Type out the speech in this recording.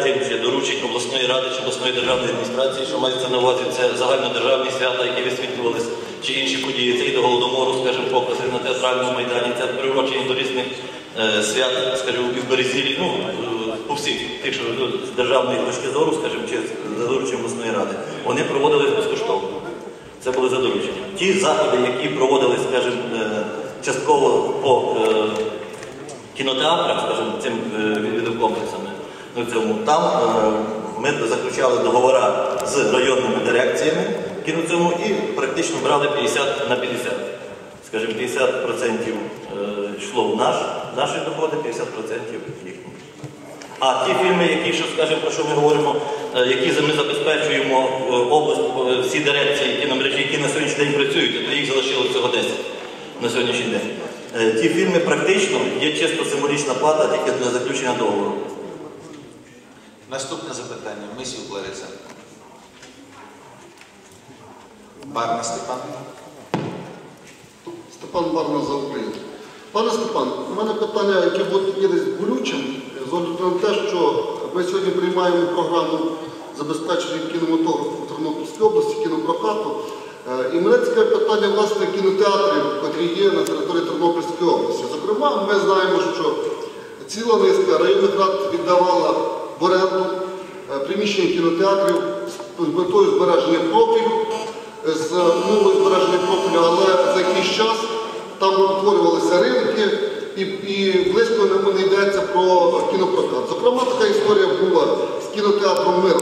чи доручень обласної ради чи обласної державної адміністрації, що мається на увазі, це загальнодержавні свята, які висвітлювалися, чи інші події. Це і до голодомору, скажімо, покази на театральному майдані, це приурочені до різних е, свят, скажімо, і в Березілі, ну, е, по всіх тих, що ну, з державної точки зору, скажімо, чи за дорученням обласної ради, вони проводились безкоштовно. Це були за дорученням. Ті заходи, які проводились, скажімо, е, частково по е, кінотеатрах, скажімо, цим е, відеокомплексами, ну, цьому, там е, ми заключали договори з районними дирекціями кіноцьому і практично брали 50 на 50. Скажімо, 50% е, йшло в наш, наші доходи, 50% їхні. А ті фільми, які, що скажемо, про що ми говоримо, е, які ми забезпечуємо область, всі дирекції кіномережі, які на сьогоднішній день працюють, то їх залишилося всього 10 на сьогоднішній день. Ті фільми практично є чисто символічна плата тільки для заключення договору. Наступне запитання. Мисів Лариса. Барна Степан. Степан Барна за Україну. Пане Степан, у мене питання, яке буде болючим, з огляду на те, що ми сьогодні приймаємо програму забезпечення кінематографу в Тернопільській області, кінопрокату. Е, І мене цікаве питання власне кінотеатрів, які є на території Тернопільської області. Зокрема, ми знаємо, що ціла низка районних рад віддавала в оренду приміщення кінотеатрів з метою збереження профілю, е, з умовою збереження профілю, але за якийсь час там утворювалися ринки і, і близько не йдеться про кінопрокат. Зокрема, така історія була з кінотеатром Мир